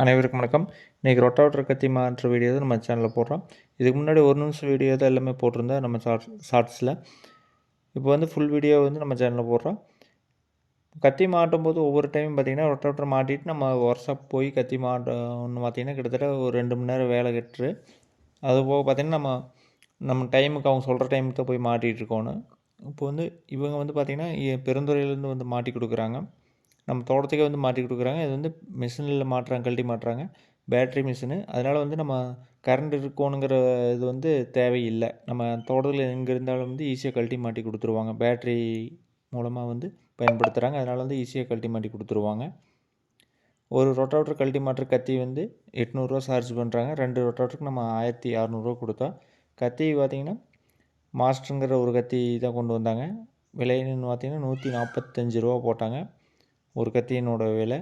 அனைவருக்கும் வணக்கம். இன்றைக்கி ரொட்டாவட்டர் கத்தி மாற்ற வீடியோ தான் நம்ம சேனலில் போடுறோம். இதுக்கு முன்னாடி ஒரு நிமிஷம் வீடியோ தான் எல்லாமே போட்டிருந்தேன் நம்ம ஷார்ட் ஷார்ட்ஸில் இப்போ வந்து ஃபுல் வீடியோ வந்து நம்ம சேனலில் போடுறோம். கத்தி மாட்டும் போது ஒவ்வொரு டைமும் பார்த்திங்கன்னா ரொட்டாவட்டர் மாட்டிட்டு நம்ம ஒர்க் ஷாப் போய் கத்தி மாட்டோம்னு பார்த்திங்கன்னா கிட்டத்தட்ட ஒரு ரெண்டு மணி நேரம் வேலை கட்டுரு. அதுபோக பார்த்திங்கன்னா நம்ம நம்ம டைமுக்கு அவங்க சொல்கிற டைமுக்கு போய் மாட்டிகிட்டு இருக்கணும் இப்போ வந்து இவங்க வந்து பார்த்திங்கன்னா பெருந்துறையிலேருந்து வந்து மாட்டி கொடுக்குறாங்க. நம்ம தோட்டத்துக்கே வந்து மாட்டி கொடுக்குறாங்க. இது வந்து மிஷினில் மாட்டுறாங்க கழட்டி மாட்டுறாங்க. பேட்ரி மிஷினு அதனால் வந்து நம்ம கரண்ட் இருக்கணுங்கிற இது வந்து தேவையில்லை. நம்ம தோட்டத்தில் எங்கே இருந்தாலும் வந்து ஈஸியாக கழட்டி மாட்டி கொடுத்துருவாங்க. பேட்ரி மூலமாக வந்து பயன்படுத்துகிறாங்க அதனால் வந்து ஈஸியாக கழட்டி மாட்டி கொடுத்துருவாங்க. ஒரு ரொட்டாவட்டர் கழட்டி மாட்டுற கத்தி வந்து எட்நூறுரூவா சார்ஜ் பண்ணுறாங்க ரெண்டு ரொட்டாவட்டருக்கு நம்ம ஆயிரத்தி அறநூறுவா கொடுத்தா கத்தி பார்த்திங்கன்னா மாஸ்டருங்கிற ஒரு கத்தி தான் கொண்டு வந்தாங்க. விலைன்னு பார்த்திங்கன்னா நூற்றி நாற்பத்தஞ்சு ரூபா போட்டாங்க. ஒரு கத்தியினோட விலை.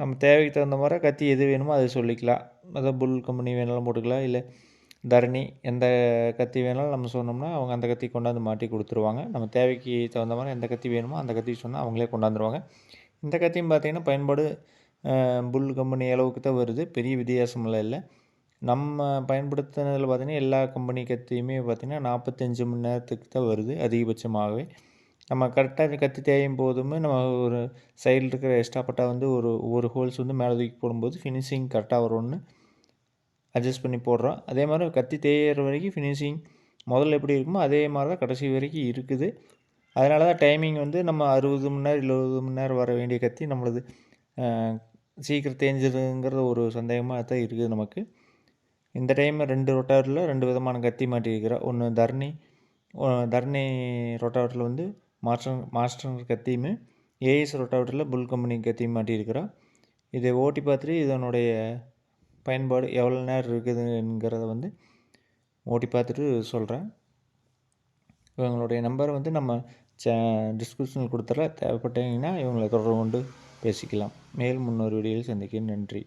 நம்ம தேவைக்கு தகுந்த மாதிரி கத்தி எது வேணுமோ அதை சொல்லிக்கலாம். அதாவது புல் கம்பெனி வேணாலும் போட்டுக்கலாம். இல்லை தரணி எந்த கத்தி வேணாலும் நம்ம சொன்னோம்னா அவங்க அந்த கத்தி கொண்டாந்து மாட்டி கொடுத்துருவாங்க. நம்ம தேவைக்கு தகுந்த மாதிரி எந்த கத்தி வேணுமோ அந்த கத்தி சொன்னால் அவங்களே கொண்டாந்துருவாங்க இந்த கத்தியும் பார்த்திங்கன்னா பயன்பாடு புல் கம்பெனி அளவுக்கு தான் வருது. பெரிய வித்தியாசமெல்லாம் இல்லை. நம்ம பயன்படுத்தினதில் பார்த்திங்கன்னா எல்லா கம்பெனி கத்தியுமே பார்த்திங்கன்னா நாற்பத்தஞ்சு மணி நேரத்துக்கு தான் வருது அதிகபட்சமாகவே. நம்ம கரெக்டாக கத்தி தேயும் போதுமே நம்ம ஒரு சைடில் இருக்கிற எக்ஸ்ட்ரா பட்டா வந்து ஒரு ஒரு ஹோல்ஸ் வந்து மேலே தூக்கி போடும்போது ஃபினிஷிங் கரெக்டாக வரும்னு அட்ஜஸ்ட் பண்ணி போடுறோம். அதே மாதிரி கத்தி தேயிற வரைக்கும் ஃபினிஷிங் முதல்ல எப்படி இருக்குமோ அதே மாதிரி தான் கடைசி வரைக்கும் இருக்குது. அதனால தான் டைமிங் வந்து நம்ம அறுபது மணி நேரம் எழுபது மணி நேரம் வர வேண்டிய கத்தி நம்மளது சீக்கிரம் தேஞ்சிருங்கிறது ஒரு சந்தேகமாக தான் இருக்குது நமக்கு. இந்த டைம் ரெண்டு ரொட்டாவரில் ரெண்டு விதமான கத்தி மாட்டியிருக்கிறோம். ஒன்று தர்ணி தர்ணி ரொட்டாவரில் வந்து மாஸ்டர் மாஸ்டர் கத்தியுமே ஏஎஸ் ரொட்டாவேட்டரில் புல் கம்பெனி கத்தியும் மாட்டியிருக்கிறோம் இதை ஓட்டி பார்த்துட்டு இதனுடைய பயன்பாடு எவ்வளோ நேரம் இருக்குதுங்கிறத வந்து ஓட்டி பார்த்துட்டு சொல்கிறேன். இவங்களுடைய நம்பர் வந்து நம்ம சே டிஸ்கிரிப்ஷனில் கொடுத்துட்ற தேவைப்பட்டீங்கன்னா இவங்களை தொடர்பு கொண்டு பேசிக்கலாம். மேலும் முன்னொரு வீடியோவில் சந்திக்க நன்றி.